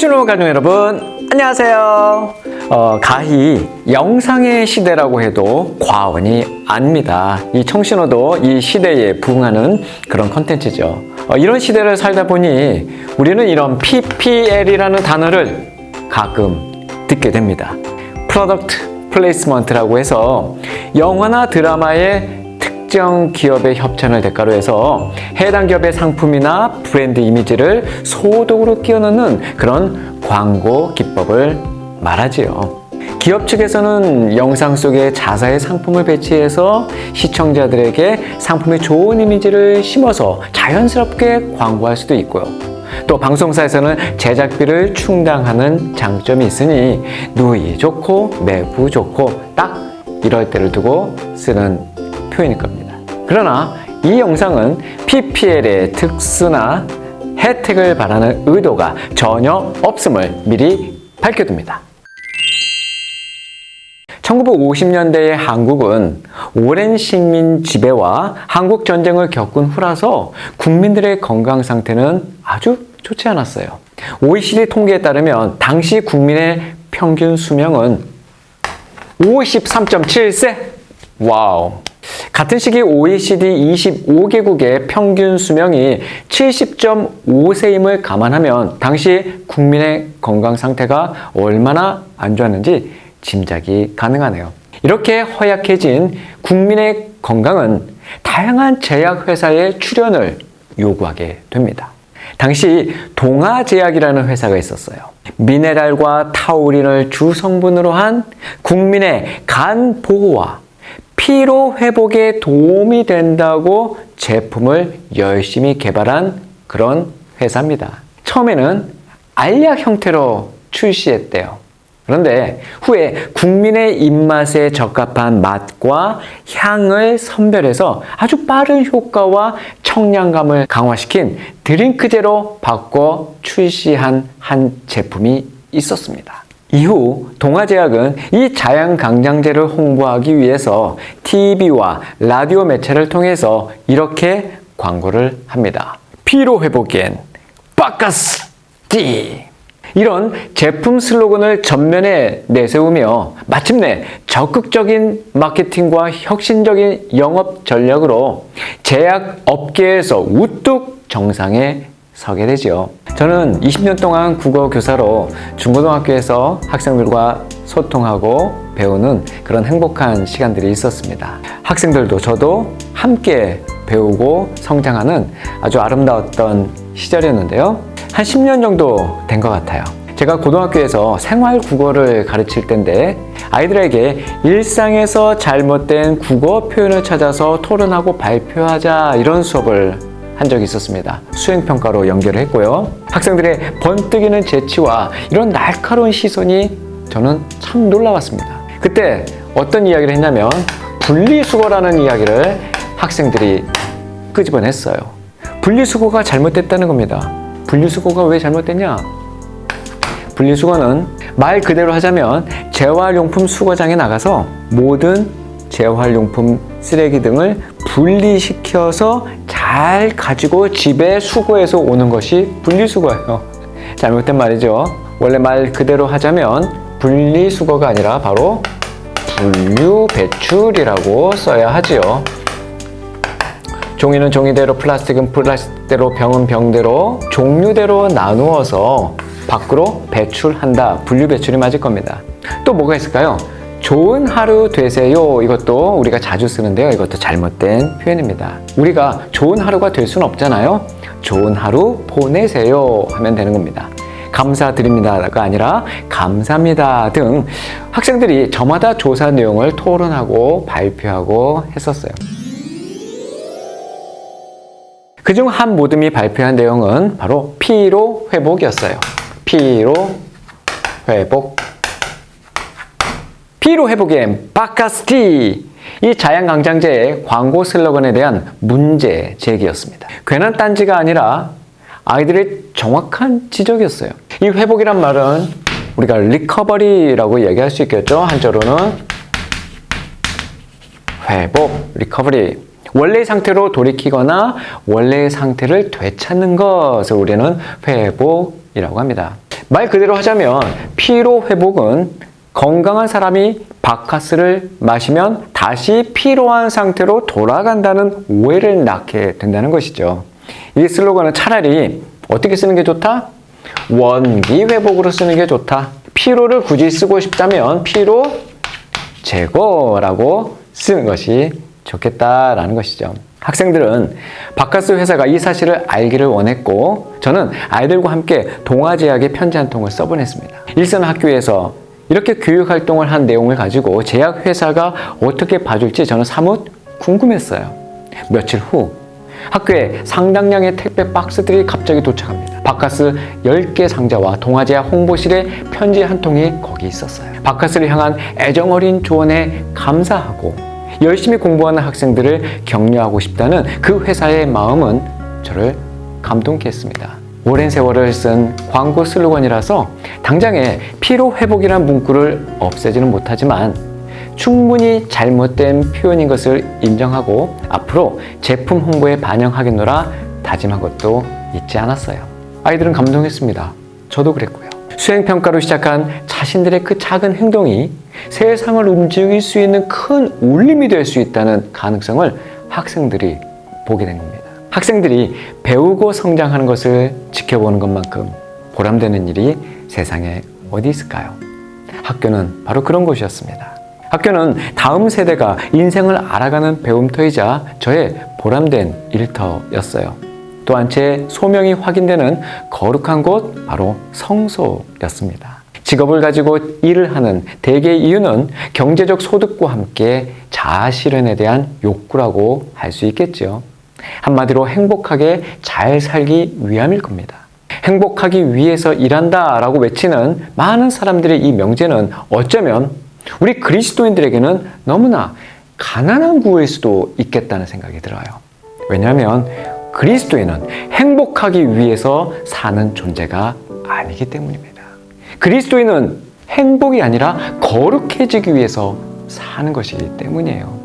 청춘호 가족 여러분 안녕하세요. 어, 가히 영상의 시대라고 해도 과언이 아닙니다. 이 청신호도 이 시대에 부응하는 그런 컨텐츠죠. 어, 이런 시대를 살다 보니 우리는 이런 PPL이라는 단어를 가끔 듣게 됩니다. 프로덕트 플레이스먼트라고 해서 영화나 드라마의 특정 기업의 협찬을 대가로 해서 해당 기업의 상품이나 브랜드 이미지를 소독으로 끼워넣는 그런 광고 기법을 말하지요. 기업 측에서는 영상 속에 자사의 상품을 배치해서 시청자들에게 상품의 좋은 이미지를 심어서 자연스럽게 광고할 수도 있고요. 또 방송사에서는 제작비를 충당하는 장점이 있으니 누이 좋고 매부 좋고 딱 이럴 때를 두고 쓰는 표현일 겁니다. 그러나 이 영상은 PPL의 특수나 혜택을 바라는 의도가 전혀 없음을 미리 밝혀둡니다. 1950년대의 한국은 오랜 식민 지배와 한국 전쟁을 겪은 후라서 국민들의 건강 상태는 아주 좋지 않았어요. OECD 통계에 따르면 당시 국민의 평균 수명은 53.7세. 와우. 같은 시기 OECD 25개국의 평균 수명이 70.5세임을 감안하면 당시 국민의 건강 상태가 얼마나 안 좋았는지 짐작이 가능하네요. 이렇게 허약해진 국민의 건강은 다양한 제약회사의 출연을 요구하게 됩니다. 당시 동아제약이라는 회사가 있었어요. 미네랄과 타우린을 주 성분으로 한 국민의 간 보호와 피로 회복에 도움이 된다고 제품을 열심히 개발한 그런 회사입니다. 처음에는 알약 형태로 출시했대요. 그런데 후에 국민의 입맛에 적합한 맛과 향을 선별해서 아주 빠른 효과와 청량감을 강화시킨 드링크제로 바꿔 출시한 한 제품이 있었습니다. 이후 동아제약은 이 자양강장제를 홍보하기 위해서 TV와 라디오 매체를 통해서 이렇게 광고를 합니다. 피로 회복엔 바카스 티 이런 제품 슬로건을 전면에 내세우며 마침내 적극적인 마케팅과 혁신적인 영업 전략으로 제약 업계에서 우뚝 정상에 서게 되죠. 저는 20년 동안 국어 교사로 중고등학교에서 학생들과 소통하고 배우는 그런 행복한 시간들이 있었습니다. 학생들도 저도 함께 배우고 성장하는 아주 아름다웠던 시절이었는데요. 한 10년 정도 된 것 같아요. 제가 고등학교에서 생활 국어를 가르칠 때인데 아이들에게 일상에서 잘못된 국어 표현을 찾아서 토론하고 발표하자 이런 수업을 한 적이 있었습니다. 수행평가로 연결을 했고요. 학생들의 번뜩이는 재치와 이런 날카로운 시선이 저는 참 놀라웠습니다. 그때 어떤 이야기를 했냐면 분리수거라는 이야기를 학생들이 끄집어냈어요. 분리수거가 잘못됐다는 겁니다. 분리수거가 왜 잘못됐냐? 분리수거는 말 그대로 하자면 재활용품 수거장에 나가서 모든 재활용품 쓰레기 등을 분리시켜서 잘 가지고 집에 수거해서 오는 것이 분리수거예요. 잘못된 말이죠. 원래 말 그대로 하자면 분리수거가 아니라 바로 분류 배출이라고 써야 하지요. 종이는 종이대로, 플라스틱은 플라스틱대로, 병은 병대로 종류대로 나누어서 밖으로 배출한다. 분류 배출이 맞을 겁니다. 또 뭐가 있을까요? 좋은 하루 되세요. 이것도 우리가 자주 쓰는데요. 이것도 잘못된 표현입니다. 우리가 좋은 하루가 될 수는 없잖아요. 좋은 하루 보내세요. 하면 되는 겁니다. 감사드립니다가 아니라 감사합니다 등 학생들이 저마다 조사 내용을 토론하고 발표하고 했었어요. 그중 한 모듬이 발표한 내용은 바로 피로 회복이었어요. 피로 회복. 피로 회복엔 바카스티 이 자양강장제의 광고 슬로건에 대한 문제 제기였습니다. 괜한 딴지가 아니라 아이들의 정확한 지적이었어요. 이 회복이란 말은 우리가 리커버리라고 얘기할 수 있겠죠. 한자로는 회복, 리커버리. 원래의 상태로 돌이키거나 원래의 상태를 되찾는 것을 우리는 회복이라고 합니다. 말 그대로 하자면 피로 회복은 건강한 사람이 바카스를 마시면 다시 피로한 상태로 돌아간다는 오해를 낳게 된다는 것이죠. 이 슬로건은 차라리 어떻게 쓰는 게 좋다? 원기 회복으로 쓰는 게 좋다. 피로를 굳이 쓰고 싶다면 피로 제거라고 쓰는 것이 좋겠다라는 것이죠. 학생들은 바카스 회사가 이 사실을 알기를 원했고 저는 아이들과 함께 동아제약에 편지 한 통을 써보냈습니다. 일선 학교에서 이렇게 교육 활동을 한 내용을 가지고 제약 회사가 어떻게 봐줄지 저는 사뭇 궁금했어요. 며칠 후 학교에 상당량의 택배 박스들이 갑자기 도착합니다. 바카스 10개 상자와 동아제약 홍보실에 편지 한 통이 거기 있었어요. 바카스를 향한 애정어린 조언에 감사하고 열심히 공부하는 학생들을 격려하고 싶다는 그 회사의 마음은 저를 감동케 했습니다. 오랜 세월을 쓴 광고 슬로건이라서 당장에 피로 회복이라는 문구를 없애지는 못하지만 충분히 잘못된 표현인 것을 인정하고 앞으로 제품 홍보에 반영하겠노라 다짐한 것도 잊지 않았어요. 아이들은 감동했습니다. 저도 그랬고요. 수행평가로 시작한 자신들의 그 작은 행동이 세상을 움직일 수 있는 큰 울림이 될 수 있다는 가능성을 학생들이 보게 된 겁니다. 학생들이 배우고 성장하는 것을 지켜보는 것만큼 보람되는 일이 세상에 어디 있을까요? 학교는 바로 그런 곳이었습니다. 학교는 다음 세대가 인생을 알아가는 배움터이자 저의 보람된 일터였어요. 또한 제 소명이 확인되는 거룩한 곳 바로 성소였습니다. 직업을 가지고 일을 하는 대개의 이유는 경제적 소득과 함께 자아 실현에 대한 욕구라고 할 수 있겠죠. 한마디로 행복하게 잘 살기 위함일 겁니다. 행복하기 위해서 일한다 라고 외치는 많은 사람들의 이 명제는 어쩌면 우리 그리스도인들에게는 너무나 가난한 구호일 수도 있겠다는 생각이 들어요. 왜냐하면 그리스도인은 행복하기 위해서 사는 존재가 아니기 때문입니다. 그리스도인은 행복이 아니라 거룩해지기 위해서 사는 것이기 때문이에요.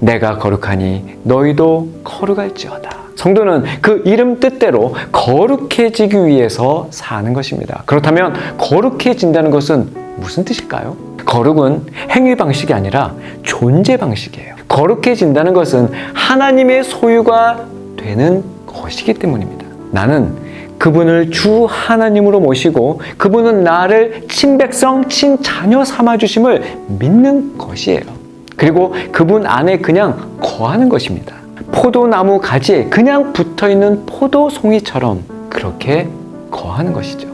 내가 거룩하니 너희도 거룩할지어다. 성도는 그 이름 뜻대로 거룩해지기 위해서 사는 것입니다. 그렇다면 거룩해진다는 것은 무슨 뜻일까요? 거룩은 행위 방식이 아니라 존재 방식이에요. 거룩해진다는 것은 하나님의 소유가 되는 것이기 때문입니다. 나는 그분을 주 하나님으로 모시고 그분은 나를 친백성, 친자녀 삼아주심을 믿는 것이에요. 그리고 그분 안에 그냥 거하는 것입니다. 포도나무 가지에 그냥 붙어 있는 포도송이처럼 그렇게 거하는 것이죠.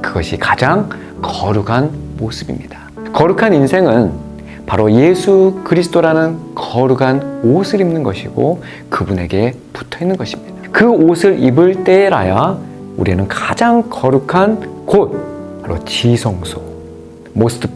그것이 가장 거룩한 모습입니다. 거룩한 인생은 바로 예수 그리스도라는 거룩한 옷을 입는 것이고 그분에게 붙어 있는 것입니다. 그 옷을 입을 때라야 우리는 가장 거룩한 곳, 바로 지성소, most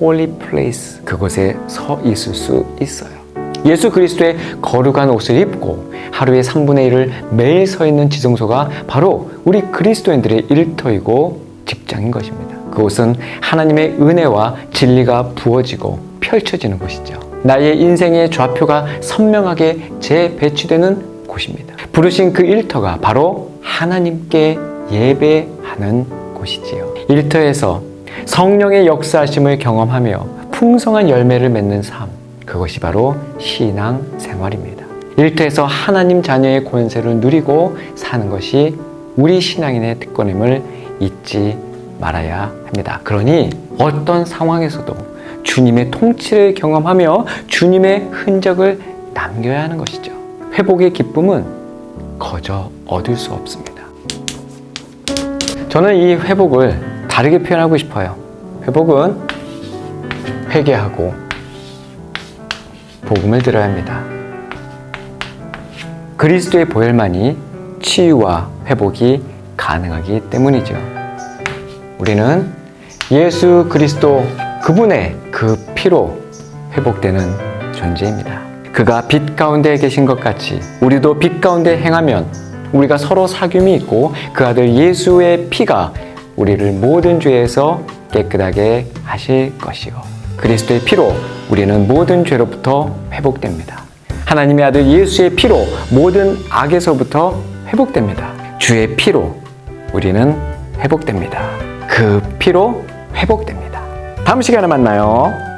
holy place 그곳에 서 있을 수 있어요. 예수 그리스도의 거룩한 옷을 입고 하루의 3분의 1을 매일 서 있는 지성소가 바로 우리 그리스도인들의 일터이고 직장인 것입니다. 그곳은 하나님의 은혜와 진리가 부어지고 펼쳐지는 곳이죠. 나의 인생의 좌표가 선명하게 재배치되는 곳입니다. 부르신 그 일터가 바로 하나님께 예배하는 곳이지요. 일터에서 성령의 역사하심을 경험하며 풍성한 열매를 맺는 삶, 그것이 바로 신앙 생활입니다. 일터에서 하나님 자녀의 권세를 누리고 사는 것이 우리 신앙인의 특권임을 잊지 말아야 합니다. 그러니 어떤 상황에서도 주님의 통치를 경험하며 주님의 흔적을 남겨야 하는 것이죠. 회복의 기쁨은 거저 얻을 수 없습니다. 저는 이 회복을 다르게 표현하고 싶어요. 회복은 회개하고 복음을 들어야 합니다. 그리스도의 보혈만이 치유와 회복이 가능하기 때문이죠. 우리는 예수 그리스도 그분의 그 피로 회복되는 존재입니다. 그가 빛 가운데 계신 것 같이 우리도 빛 가운데 행하면 우리가 서로 사귐이 있고 그 아들 예수의 피가 우리를 모든 죄에서 깨끗하게 하실 것이요. 그리스도의 피로 우리는 모든 죄로부터 회복됩니다. 하나님의 아들 예수의 피로 모든 악에서부터 회복됩니다. 주의 피로 우리는 회복됩니다. 그 피로 회복됩니다. 다음 시간에 만나요.